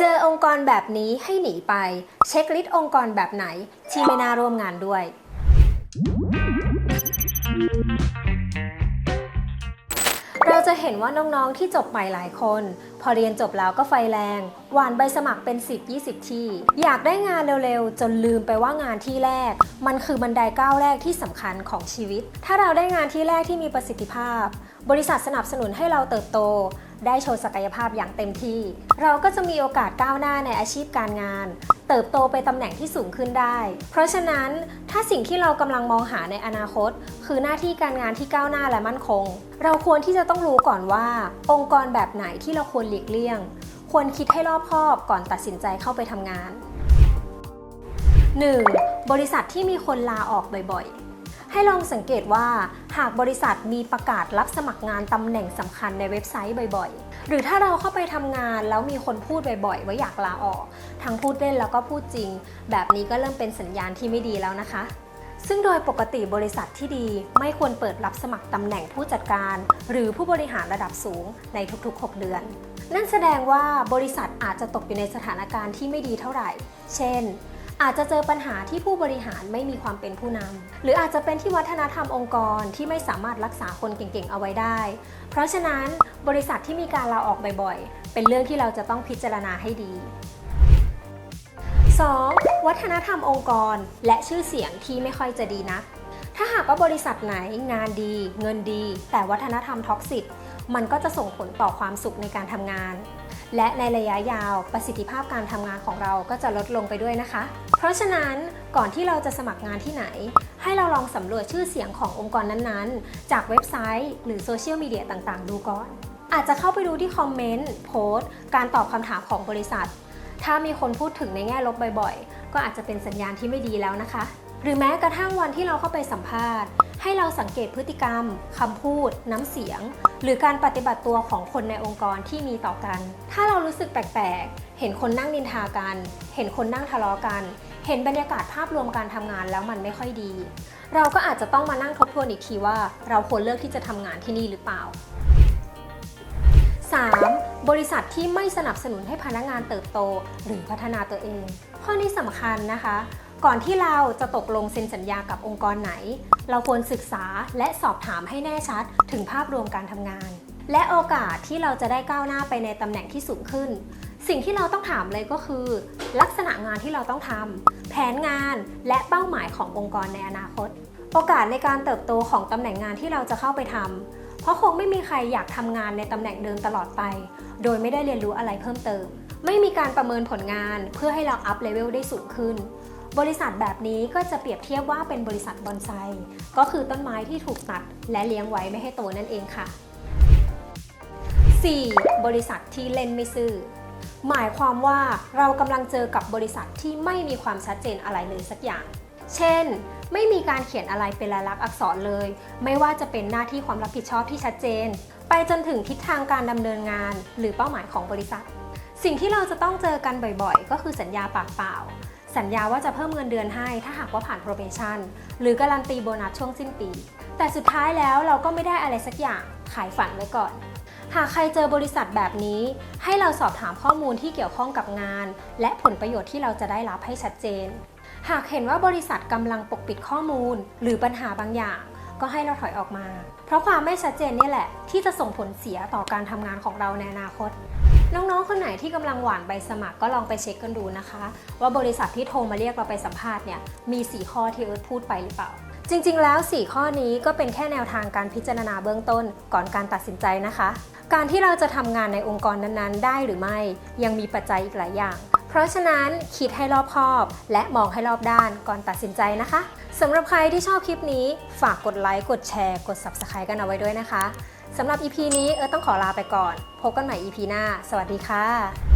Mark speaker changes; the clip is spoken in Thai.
Speaker 1: เจอองค์กรแบบนี้ให้หนีไป เช็คลิสต์องค์กรแบบไหนที่ไม่น่าร่วมงานด้วย เราจะเห็นว่าน้องๆที่จบใหม่หลายคน พอเรียนจบแล้วก็ไฟแรงหวานใบสมัครเป็น 10-20 ที่ อยากได้งานเร็วๆ จนลืมไปว่างานที่แรก มันคือบันไดก้าวแรกที่สำคัญของชีวิต ถ้าเราได้งานที่แรกที่มีประสิทธิภาพ บริษัทสนับสนุนให้เราเติบโต ได้โชว์ศักยภาพอย่างเต็มที่ เราก็จะมีโอกาสก้าวหน้าในอาชีพการงาน เติบโตไปตำแหน่งที่สูงขึ้นได้ เพราะฉะนั้นถ้าสิ่งที่เรากำลังมองหาในอนาคต คือหน้าที่การงานที่ก้าวหน้าและมั่นคง เราควรที่จะต้องรู้ก่อนว่า องค์กรแบบไหนที่เราควรหลีกเลี่ยง ควรคิดให้รอบคอบก่อนตัดสินใจเข้าไปทำงาน 1. บริษัทที่มีคนลาออกบ่อยๆ ให้ลองสังเกตว่า หากบริษัทมีประกาศรับสมัครงานตำแหน่งสำคัญในเว็บไซต์บ่อยๆ หรือถ้าเราเข้าไปทำงานแล้วมีคนพูดบ่อยๆ ว่าอยากลาออก ทั้งพูดเล่นแล้วก็พูดจริง แบบนี้ก็เริ่มเป็นสัญญาณที่ไม่ดีแล้วนะคะ ซึ่งโดยปกติบริษัทที่ดีไม่ควรเปิดรับสมัครตำแหน่งผู้จัดการ หรือผู้บริหารระดับสูงในทุกๆ 6 เดือน นั่นแสดงว่าบริษัทอาจจะตกอยู่ในสถานการณ์ที่ไม่ดีเท่าไหร่ เช่น อาจจะเจอปัญหาที่ผู้บริหารไม่มีความเป็นผู้นำหรืออาจจะเป็นที่วัฒนธรรมองค์กรที่ไม่สามารถรักษาคนเก่งๆเอาไว้ได้ เพราะฉะนั้นบริษัทที่มีการลาออกบ่อยๆ เป็นเรื่องที่เราจะต้องพิจารณาให้ดี 2. วัฒนธรรมองค์กร และชื่อเสียงที่ไม่ค่อยจะดีนักถ้าหากว่าบริษัทไหนงานดี เงินดี แต่วัฒนธรรมท็อกซิตมันก็จะส่งผลต่อความสุขในการทำงาน และในระยะยาวประสิทธิภาพการทำงานของเราก็จะลดลงไปด้วยนะคะ เพราะฉะนั้นก่อนที่เราจะสมัครงานที่ไหน ให้เราลองสำรวจชื่อเสียงขององค์กรนั้นๆ จากเว็บไซต์หรือโซเชียลมีเดียต่างๆ ดูก่อน อาจจะเข้าไปดูที่คอมเมนต์โพสต์การตอบคำถามของบริษัท ถ้ามีคนพูดถึงในแง่ลบบ่อยๆ ก็อาจจะเป็นสัญญาณที่ไม่ดีแล้วนะคะ หรือแม้กระทั่งวันที่เราเข้าไปสัมภาษณ์ ให้เราสังเกตพฤติกรรมคำพูด น้ำเสียง หรือการปฏิบัติตัวของคนในองค์กรที่มีต่อกัน ถ้าเรารู้สึกแปลกๆ เห็นคนนั่งนินทากัน เห็นคนนั่งทะเลาะกัน เห็นบรรยากาศภาพรวมการทำงานแล้วมันไม่ค่อยดี เราก็อาจจะต้องมานั่งทบทวนอีกทีว่า เราควรเลือกที่จะทำงานที่นี่หรือเปล่า 3. บริษัทที่ไม่สนับสนุนให้พนักงานเติบโต หรือพัฒนาตัวเอง ข้อนี้สำคัญนะคะ ก่อนที่เราจะตกลงเซ็นสัญญากับองค์กรไหน เราควรศึกษาและสอบถามให้แน่ชัดถึงภาพรวมการทำงาน และโอกาสที่เราจะได้ก้าวหน้าไปในตำแหน่งที่สูงขึ้น สิ่งที่เราต้องถามเลยก็คือ ลักษณะงานที่เราต้องทำแผนงานและเป้าหมายขององค์กรในอนาคต โอกาสในการเติบโตของตำแหน่งงานที่เราจะเข้าไปทำเพราะคงไม่มีใครอยากทำงานในตำแหน่งเดิมตลอดไป โดยไม่ได้เรียนรู้อะไรเพิ่มเติม ไม่มีการประเมินผลงานเพื่อให้เราอัพเลเวลได้สูงขึ้น บริษัทแบบนี้ก็จะเปรียบเทียบว่าเป็นบริษัทบอนไซ ก็คือต้นไม้ที่ถูกตัดและเลี้ยงไว้ไม่ให้โตนั่นเองค่ะ 4. บริษัทที่เล่นไม่ซื่อ หมายความว่าเรากำลังเจอกับบริษัทที่ไม่มีความชัดเจนอะไรเลยสักอย่าง เช่น ไม่มีการเขียนอะไรเป็นลายลักษณ์อักษรเลย ไม่ว่าจะเป็นหน้าที่ความรับผิดชอบที่ชัดเจน ไปจนถึงทิศทางการดำเนินงาน หรือเป้าหมายของบริษัท สิ่งที่เราจะต้องเจอกันบ่อยๆ ก็คือสัญญาปากเปล่า สัญญาว่าจะเพิ่มเงินเดือนให้ ถ้าหากว่าผ่าน probation หรือการันตีโบนัสช่วงสิ้นปี แต่สุดท้ายแล้วเราก็ไม่ได้อะไรสักอย่างขายฝันไว้ก่อน หากใครเจอบริษัทแบบนี้ ให้เราสอบถามข้อมูลที่เกี่ยวข้องกับงาน และผลประโยชน์ที่เราจะได้รับให้ชัดเจน หากเห็นว่าบริษัทกำลังปกปิดข้อมูล หรือปัญหาบางอย่าง ก็ให้เราถอยออกมา เพราะความไม่ชัดเจนนี่แหละ ที่จะส่งผลเสียต่อการทำงานของเราในอนาคต น้องๆ คนไหนที่กำลังหวานใบสมัครก็ลองไปเช็คกันดูนะคะ ว่าบริษัทที่โทรมาเรียกเราไปสัมภาษณ์เนี่ยมี4ข้อที่เอิร์ธพูดไปหรือเปล่า จริง ๆ แล้ว 4 ข้อนี้ก็เป็นแค่แนวทางการพิจารณาเบื้องต้นก่อนการตัดสินใจนะคะ การที่เราจะทำงานในองค์กรนั้นๆ ได้หรือไม่ยังมีปัจจัยอีกหลายอย่างเพราะฉะนั้นคิดให้รอบคอบ และมองให้รอบด้านก่อนตัดสินใจนะคะสำหรับใครที่ชอบคลิปนี้ ฝากกดไลค์ กดแชร์ กด Subscribe กันเอาไว้ด้วยนะคะ สำหรับ EP นี้เออต้องขอลาไปก่อน พบกันใหม่ EP หน้า สวัสดีค่ะ